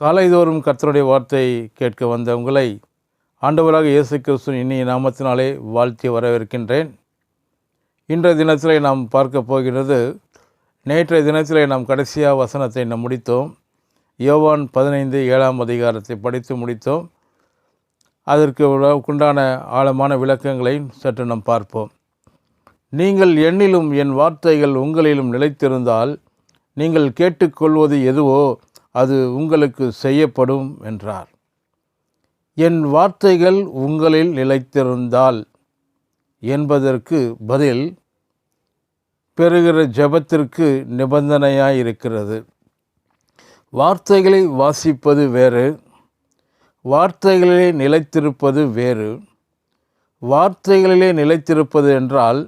காலைதோறும் கர்த்தருடைய வார்த்தை கேட்க வந்த உங்களை ஆண்டவராக இயேசு கிறிஸ்துவின் இனிய நாமத்தினாலே வாழ்த்தி வரவேற்கின்றேன். இன்றைய தினத்திலே நாம் பார்க்க போகிறது நேற்றைய தினத்திலே நாம் கடைசியாக வசனத்தை நாம் முடித்தோம். யோவான் பதினைந்து ஏழாம் அதிகாரத்தை படித்து முடித்தோம். அதற்கு உண்டான ஆழமான விளக்கங்களை சற்று நாம் பார்ப்போம். நீங்கள் என்னிலும் என் வார்த்தைகள் உங்களிலும் நிலைத்திருந்தால் நீங்கள் கேட்டுக்கொள்வது எதுவோ அது உங்களுக்கு செய்யப்படும் என்றார். என் வார்த்தைகள் உங்களில் நிலைத்திருந்தால் என்பதற்கு பதில் பெறுகிற ஜெபத்திற்கு நிபந்தனையாய் இருக்கிறது வார்த்தைகளை வாசிப்பது வேறு வார்த்தைகளிலே நிலைத்திருப்பது வேறு. வார்த்தைகளிலே நிலைத்திருப்பது என்றால்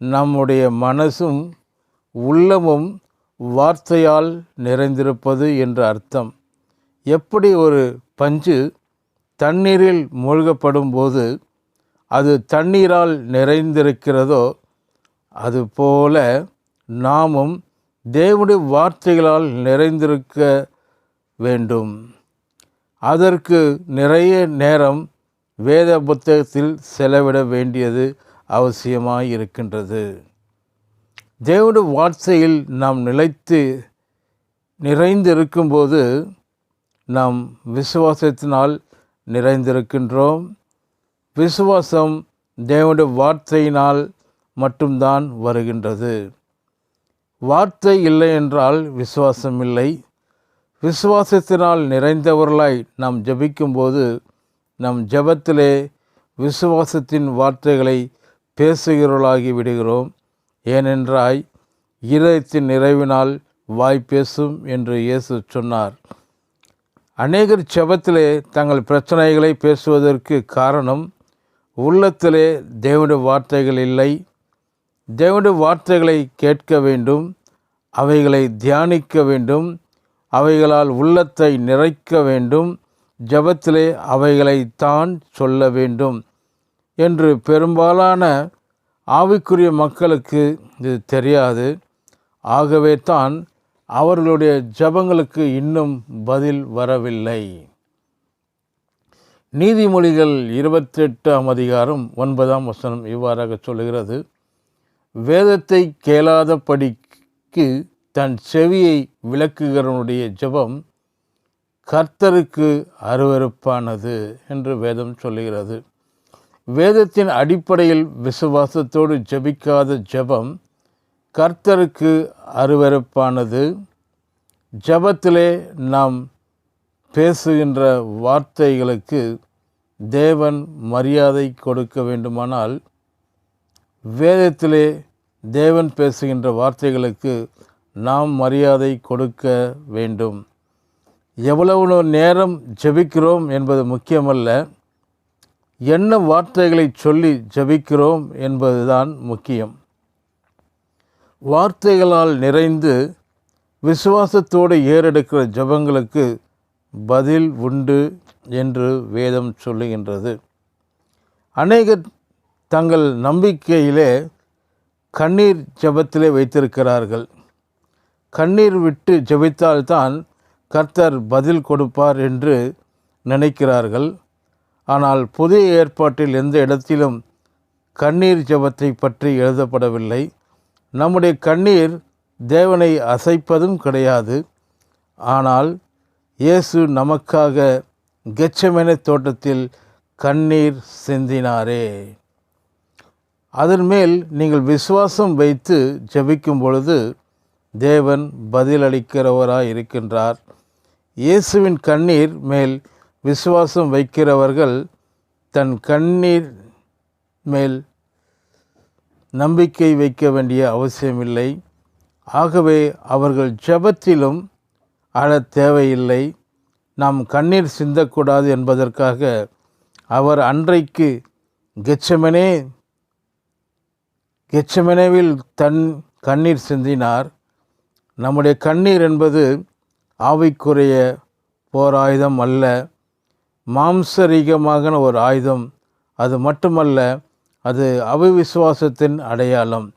நம்முடைய மனசும் உள்ளமும் வார்த்தையால் நிறைந்திருப்பது என்று அர்த்தம். எப்படி ஒரு பஞ்சு தண்ணீரில் மூழ்கப்படும் போது அது தண்ணீரால் நிறைந்திருக்கிறதோ அதுபோல நாமும் தேவனுடைய வார்த்தைகளால் நிறைந்திருக்க வேண்டும். அதற்கு நிறைய நேரம் வேத புத்தகத்தில் செலவிட வேண்டியது அவசியமாக இருக்கின்றது தேவனுடைய வார்த்தையில் நாம் நிலைத்து நிறைந்திருக்கும்போது நாம் விசுவாசத்தினால் நிறைந்திருக்கின்றோம். விசுவாசம் தேவனுடைய வார்த்தையினால் மட்டும்தான் வருகின்றது. வார்த்தை இல்லை என்றால் விசுவாசம் இல்லை. விசுவாசத்தினால் நிறைந்தவர்களாய் நாம் ஜெபிக்கும்போது நம் ஜபத்திலே விசுவாசத்தின் வார்த்தைகளை பேசுகிறவர்களாகி விடுகிறோம். ஏனென்றாய் ஈரத்தின் நிறைவினால் வாய் பேசும் என்று இயேசு சொன்னார். அநேகர் செபத்திலே தங்கள் பிரச்சனைகளை பேசுவதற்கு காரணம் உள்ளத்திலே தேவனுடைய வார்த்தைகள் இல்லை. தேவனுடைய வார்த்தைகளை கேட்க வேண்டும் அவைகளை தியானிக்க வேண்டும் அவைகளால் உள்ளத்தை நிறைக்க வேண்டும் ஜபத்திலே அவைகளை தான் சொல்ல வேண்டும் என்று பெரும்பாலான ஆவிக்குரிய மக்களுக்கு இது தெரியாது. ஆகவே தான் அவர்களுடைய ஜெபங்களுக்கு இன்னும் பதில் வரவில்லை. நீதிமொழிகள் இருபத்தெட்டாம் அதிகாரம் ஒன்பதாம் வசனம் இவ்வாறாக சொல்லுகிறது. வேதத்தை கேளாதபடிக்கு தன் செவியை விளக்குகிறவனுடைய ஜெபம் கர்த்தருக்கு அருவருப்பானது என்று வேதம் சொல்லுகிறது. வேதத்தின் அடிப்படையில் விசுவாசத்தோடு ஜெபிக்காத ஜெபம் கர்த்தருக்கு அருவருப்பானது. ஜபத்திலே நாம் பேசுகின்ற வார்த்தைகளுக்கு தேவன் மரியாதை கொடுக்க வேண்டுமானால் வேதத்திலே தேவன் பேசுகின்ற வார்த்தைகளுக்கு நாம் மரியாதை கொடுக்க வேண்டும். எவ்வளவு நேரம் ஜெபிக்கிறோம் என்பது முக்கியமல்ல. என்ன வார்த்தைகளை சொல்லி ஜெபிக்கிறோம் என்பதுதான் முக்கியம். வார்த்தைகளால் நிறைந்து விசுவாசத்தோடு ஏறெடுக்கிற ஜெபங்களுக்கு பதில் உண்டு என்று வேதம் சொல்லுகின்றது. அநேகர் தங்கள் நம்பிக்கையிலே கண்ணீர் ஜபத்திலே வைத்திருக்கிறார்கள். கண்ணீர் விட்டு ஜபித்தால்தான் கர்த்தர் பதில் கொடுப்பார் என்று நினைக்கிறார்கள். ஆனால் புதிய ஏற்பாட்டில் எந்த இடத்திலும் கண்ணீர் ஜபத்தை பற்றி எழுதப்படவில்லை. நம்முடைய கண்ணீர் தேவனை அசைப்பதும் கிடையாது. ஆனால் இயேசு நமக்காக கெச்சமென தோட்டத்தில் கண்ணீர் சிந்தினாரே. அதன் மேல் நீங்கள் விசுவாசம் வைத்து ஜபிக்கும் பொழுது தேவன் பதிலளிக்கிறவராய் இருக்கின்றார் இயேசுவின் கண்ணீர் மேல் விசுவாசம் வைக்கிறவர்கள் தன் கண்ணீர் மேல் நம்பிக்கை வைக்க வேண்டிய அவசியமில்லை. ஆகவே அவர்கள் ஜெபத்திலும் அழத் தேவையில்லை. நாம் கண்ணீர் சிந்தக்கூடாது என்பதற்காக அவர் அன்றைக்கு கெச்சமெனே கெச்சமெனவில் தன் கண்ணீர் சிந்தினார். நம்முடைய கண்ணீர் என்பது ஆவிக்குரிய போர் ஆயுதம் அல்ல. மாம்சரீகமான ஒரு ஆயுதம். அது மட்டுமல்ல அது அவிவிசுவாசத்தின் அடையாளம்.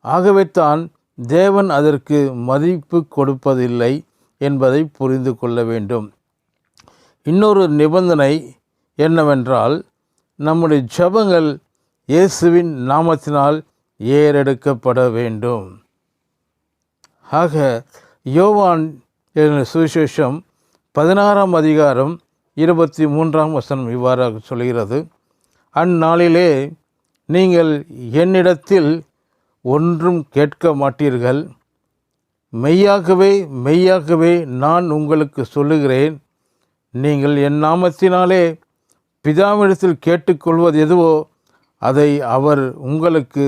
ஆகவே தான் தேவன் அதற்கு மதிப்பு கொடுப்பதில்லை என்பதை புரிந்து கொள்ள வேண்டும். இன்னொரு நிபந்தனை என்னவென்றால் நம்முடைய ஜபங்கள் இயேசுவின் நாமத்தினால் ஏறெடுக்கப்பட வேண்டும். ஆக யோவான் எழுதின சுவிசேஷம் பதினாறாம் அதிகாரம் இருபத்தி மூன்றாம் வசனம் இவ்வாறாக சொல்கிறது அந்நாளிலே நீங்கள் என்னிடத்தில் ஒன்றும் கேட்க மாட்டீர்கள். மெய்யாகவே மெய்யாகவே நான் உங்களுக்கு சொல்லுகிறேன். நீங்கள் என் நாமத்தினாலே பிதாவிடத்தில் கேட்டுக்கொள்வது எதுவோ அதை அவர் உங்களுக்கு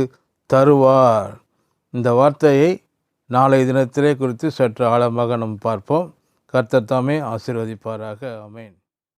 தருவார். இந்த வார்த்தையை நாளை தினத்திலே குறித்து சற்று ஆழமாக நாம் பார்ப்போம். கர்த்தர் தாமே ஆசீர்வதிப்பாராக. அமேன்